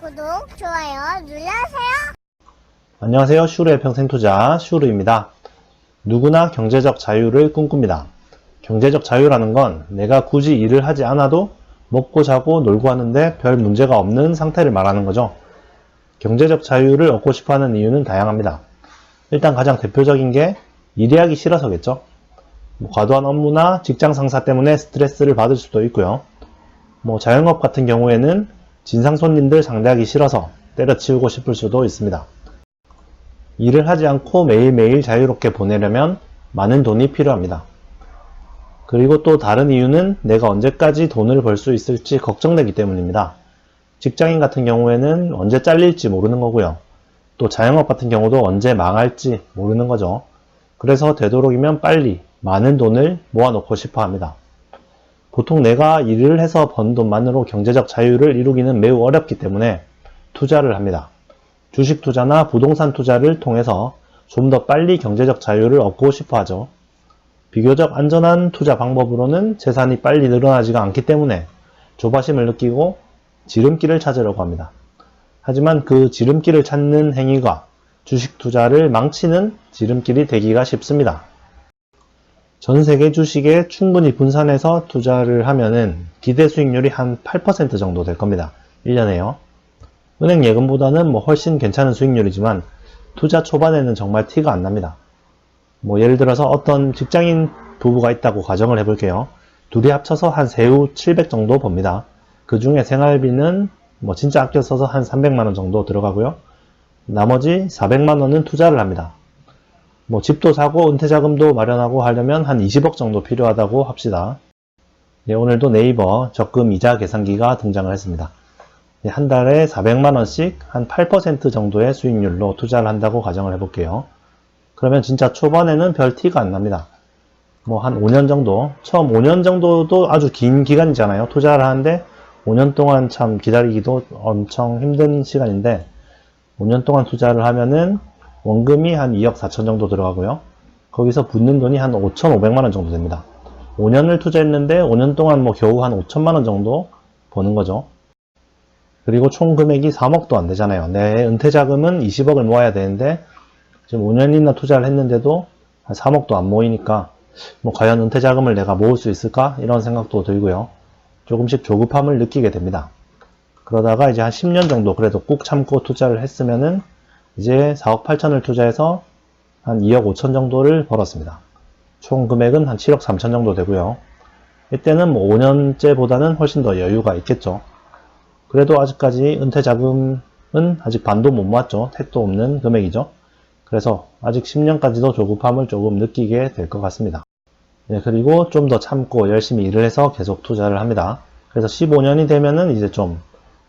구독, 좋아요 눌러주세요. 안녕하세요. 슈르의 평생투자 슈르입니다. 누구나 경제적 자유를 꿈꿉니다. 경제적 자유라는 건 내가 굳이 일을 하지 않아도 먹고 자고 놀고 하는데 별 문제가 없는 상태를 말하는 거죠. 경제적 자유를 얻고 싶어 하는 이유는 다양합니다. 일단 가장 대표적인 게 일이 하기 싫어서겠죠. 뭐 과도한 업무나 직장 상사 때문에 스트레스를 받을 수도 있고요. 뭐 자영업 같은 경우에는 진상 손님들 상대하기 싫어서 때려치우고 싶을 수도 있습니다. 일을 하지 않고 매일매일 자유롭게 보내려면 많은 돈이 필요합니다. 그리고 또 다른 이유는 내가 언제까지 돈을 벌 수 있을지 걱정되기 때문입니다. 직장인 같은 경우에는 언제 잘릴지 모르는 거고요. 또 자영업 같은 경우도 언제 망할지 모르는 거죠. 그래서 되도록이면 빨리 많은 돈을 모아놓고 싶어 합니다. 보통 내가 일을 해서 번 돈만으로 경제적 자유를 이루기는 매우 어렵기 때문에 투자를 합니다. 주식 투자나 부동산 투자를 통해서 좀 더 빨리 경제적 자유를 얻고 싶어 하죠. 비교적 안전한 투자 방법으로는 재산이 빨리 늘어나지가 않기 때문에 조바심을 느끼고 지름길을 찾으려고 합니다. 하지만 그 지름길을 찾는 행위가 주식 투자를 망치는 지름길이 되기가 쉽습니다. 전 세계 주식에 충분히 분산해서 투자를 하면은 기대 수익률이 한 8% 정도 될 겁니다. 1년에요. 은행 예금보다는 뭐 훨씬 괜찮은 수익률이지만 투자 초반에는 정말 티가 안 납니다. 뭐 예를 들어서 어떤 직장인 부부가 있다고 가정을 해볼게요. 둘이 합쳐서 한 세후 700 정도 법니다. 그 중에 생활비는 뭐 진짜 아껴 써서 한 300만원 정도 들어가고요. 나머지 400만원은 투자를 합니다. 뭐 집도 사고 은퇴 자금도 마련하고 하려면 한 20억 정도 필요하다고 합시다. 네, 오늘도 네이버 적금 이자 계산기가 등장을 했습니다. 네, 한 달에 400만원씩 한 8% 정도의 수익률로 투자를 한다고 가정을 해볼게요. 그러면 진짜 초반에는 별 티가 안 납니다. 뭐 한 5년 정도, 처음 5년 정도도 아주 긴 기간이잖아요. 투자를 하는데 5년 동안 참 기다리기도 엄청 힘든 시간인데 5년 동안 투자를 하면은 원금이 한 2억 4천 정도 들어가고요. 거기서 붙는 돈이 한 5,500만 원 정도 됩니다. 5년을 투자했는데 5년 동안 뭐 겨우 한 5천만 원 정도 버는 거죠. 그리고 총 금액이 3억도 안 되잖아요. 내 은퇴 자금은 20억을 모아야 되는데 지금 5년이나 투자를 했는데도 한 3억도 안 모이니까 뭐 과연 은퇴 자금을 내가 모을 수 있을까? 이런 생각도 들고요. 조금씩 조급함을 느끼게 됩니다. 그러다가 이제 한 10년 정도 그래도 꾹 참고 투자를 했으면은 이제 4억 8천을 투자해서 한 2억 5천 정도를 벌었습니다. 총 금액은 한 7억 3천 정도 되고요. 이때는 뭐 5년째보다는 훨씬 더 여유가 있겠죠. 그래도 아직까지 은퇴 자금은 아직 반도 못 모았죠. 택도 없는 금액이죠. 그래서 아직 10년까지도 조급함을 조금 느끼게 될 것 같습니다. 네, 그리고 좀 더 참고 열심히 일을 해서 계속 투자를 합니다. 그래서 15년이 되면은 이제 좀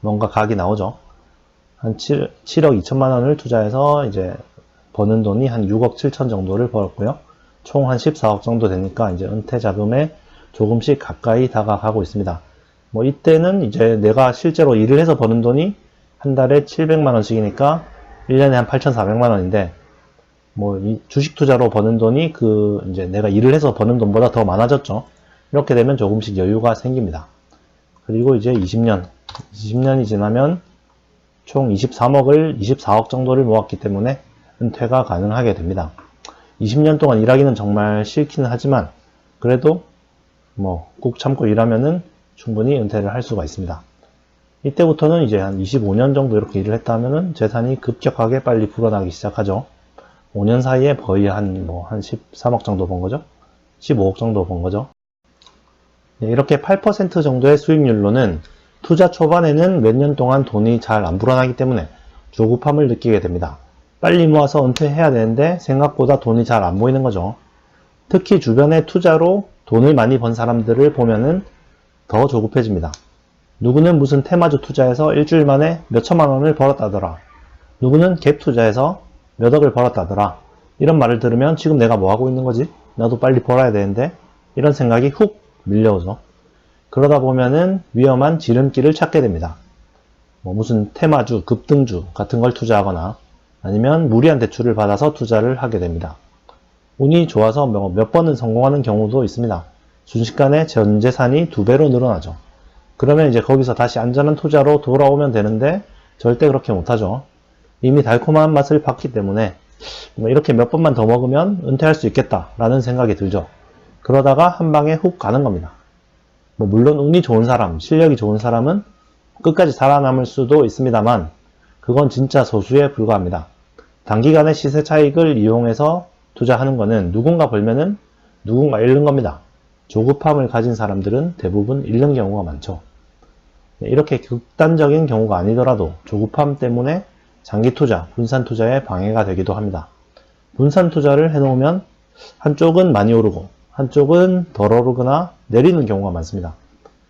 뭔가 각이 나오죠. 한 7, 7억 2천만 원을 투자해서 이제 버는 돈이 한 6억 7천 정도를 벌었고요. 총 한 14억 정도 되니까 이제 은퇴 자금에 조금씩 가까이 다가가고 있습니다. 뭐 이때는 이제 내가 실제로 일을 해서 버는 돈이 한 달에 700만 원씩이니까 1년에 한 8,400만 원인데 뭐이 주식 투자로 버는 돈이 그 이제 내가 일을 해서 버는 돈보다 더 많아졌죠. 이렇게 되면 조금씩 여유가 생깁니다. 그리고 이제 20년, 20년이 지나면 총 23억을 24억 정도를 모았기 때문에 은퇴가 가능하게 됩니다. 20년 동안 일하기는 정말 싫기는 하지만 그래도 뭐 꾹 참고 일하면은 충분히 은퇴를 할 수가 있습니다. 이때부터는 이제 한 25년 정도 이렇게 일을 했다 하면은 재산이 급격하게 빨리 불어나기 시작하죠. 5년 사이에 거의 한 뭐 한 13억 정도 번 거죠. 15억 정도 번 거죠. 네, 이렇게 8% 정도의 수익률로는 투자 초반에는 몇 년 동안 돈이 잘 안 불어나기 때문에 조급함을 느끼게 됩니다. 빨리 모아서 은퇴해야 되는데 생각보다 돈이 잘안 모이는 거죠. 특히 주변에 투자로 돈을 많이 번 사람들을 보면은 더 조급해집니다. 누구는 무슨 테마주 투자해서 일주일 만에 몇 천만 원을 벌었다더라. 누구는 갭 투자해서 몇 억을 벌었다더라. 이런 말을 들으면 지금 내가 뭐 하고 있는 거지? 나도 빨리 벌어야 되는데 이런 생각이 훅 밀려오죠. 그러다 보면은 위험한 지름길을 찾게 됩니다. 뭐 무슨 테마주, 급등주 같은 걸 투자하거나 아니면 무리한 대출을 받아서 투자를 하게 됩니다. 운이 좋아서 뭐몇 번은 성공하는 경우도 있습니다. 순식간에 전 재산이 두 배로 늘어나죠. 그러면 이제 거기서 다시 안전한 투자로 돌아오면 되는데 절대 그렇게 못하죠. 이미 달콤한 맛을 봤기 때문에 뭐 이렇게 몇 번만 더 먹으면 은퇴할 수 있겠다라는 생각이 들죠. 그러다가 한 방에 훅 가는 겁니다. 뭐 물론 운이 좋은 사람, 실력이 좋은 사람은 끝까지 살아남을 수도 있습니다만 그건 진짜 소수에 불과합니다. 단기간의 시세 차익을 이용해서 투자하는 것은 누군가 벌면은 누군가 잃는 겁니다. 조급함을 가진 사람들은 대부분 잃는 경우가 많죠. 네, 이렇게 극단적인 경우가 아니더라도 조급함 때문에 장기 투자, 분산 투자에 방해가 되기도 합니다. 분산 투자를 해놓으면 한쪽은 많이 오르고 한쪽은 덜 오르거나 내리는 경우가 많습니다.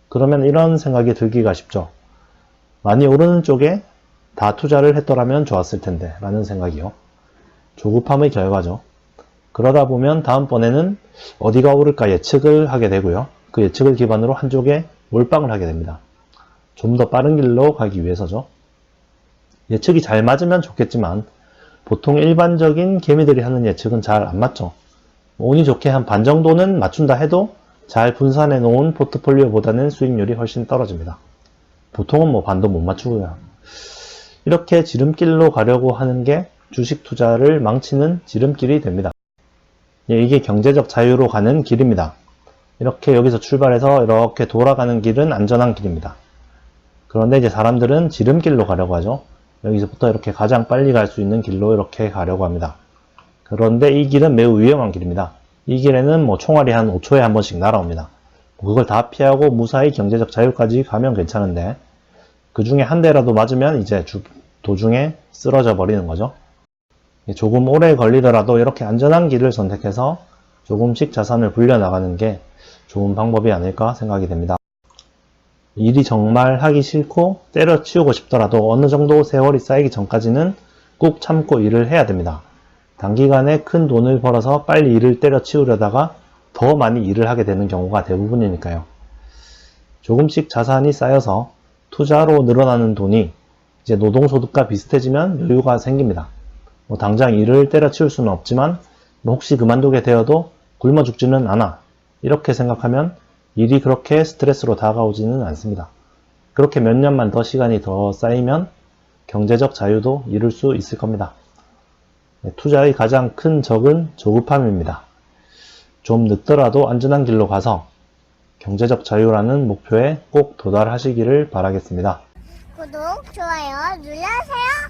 그러면 이런 생각이 들기가 쉽죠. 많이 오르는 쪽에 다 투자를 했더라면 좋았을 텐데 라는 생각이요. 조급함의 결과죠. 그러다 보면 다음번에는 어디가 오를까 예측을 하게 되고요. 그 예측을 기반으로 한쪽에 몰빵을 하게 됩니다. 좀 더 빠른 길로 가기 위해서죠. 예측이 잘 맞으면 좋겠지만 보통 일반적인 개미들이 하는 예측은 잘 안 맞죠. 운이 좋게 한 반 정도는 맞춘다 해도 잘 분산해 놓은 포트폴리오보다는 수익률이 훨씬 떨어집니다. 보통은 뭐 반도 못 맞추고요. 이렇게 지름길로 가려고 하는 게 주식 투자를 망치는 지름길이 됩니다. 예, 이게 경제적 자유로 가는 길입니다. 이렇게 여기서 출발해서 이렇게 돌아가는 길은 안전한 길입니다. 그런데 이제 사람들은 지름길로 가려고 하죠. 여기서부터 이렇게 가장 빨리 갈 수 있는 길로 이렇게 가려고 합니다. 그런데 이 길은 매우 위험한 길입니다. 이 길에는 뭐 총알이 한 5초에 한 번씩 날아옵니다. 그걸 다 피하고 무사히 경제적 자유까지 가면 괜찮은데 그 중에 한 대라도 맞으면 이제 주- 도중에 쓰러져 버리는 거죠. 조금 오래 걸리더라도 이렇게 안전한 길을 선택해서 조금씩 자산을 불려나가는 게 좋은 방법이 아닐까 생각이 됩니다. 일이 정말 하기 싫고 때려치우고 싶더라도 어느 정도 세월이 쌓이기 전까지는 꾹 참고 일을 해야 됩니다. 단기간에 큰 돈을 벌어서 빨리 일을 때려치우려다가 더 많이 일을 하게 되는 경우가 대부분이니까요. 조금씩 자산이 쌓여서 투자로 늘어나는 돈이 이제 노동소득과 비슷해지면 여유가 생깁니다. 뭐 당장 일을 때려치울 수는 없지만 뭐 혹시 그만두게 되어도 굶어 죽지는 않아. 이렇게 생각하면 일이 그렇게 스트레스로 다가오지는 않습니다. 그렇게 몇 년만 더 시간이 더 쌓이면 경제적 자유도 이룰 수 있을 겁니다. 네, 투자의 가장 큰 적은 조급함입니다. 좀 늦더라도 안전한 길로 가서 경제적 자유라는 목표에 꼭 도달하시기를 바라겠습니다. 구독, 좋아요 눌러주세요.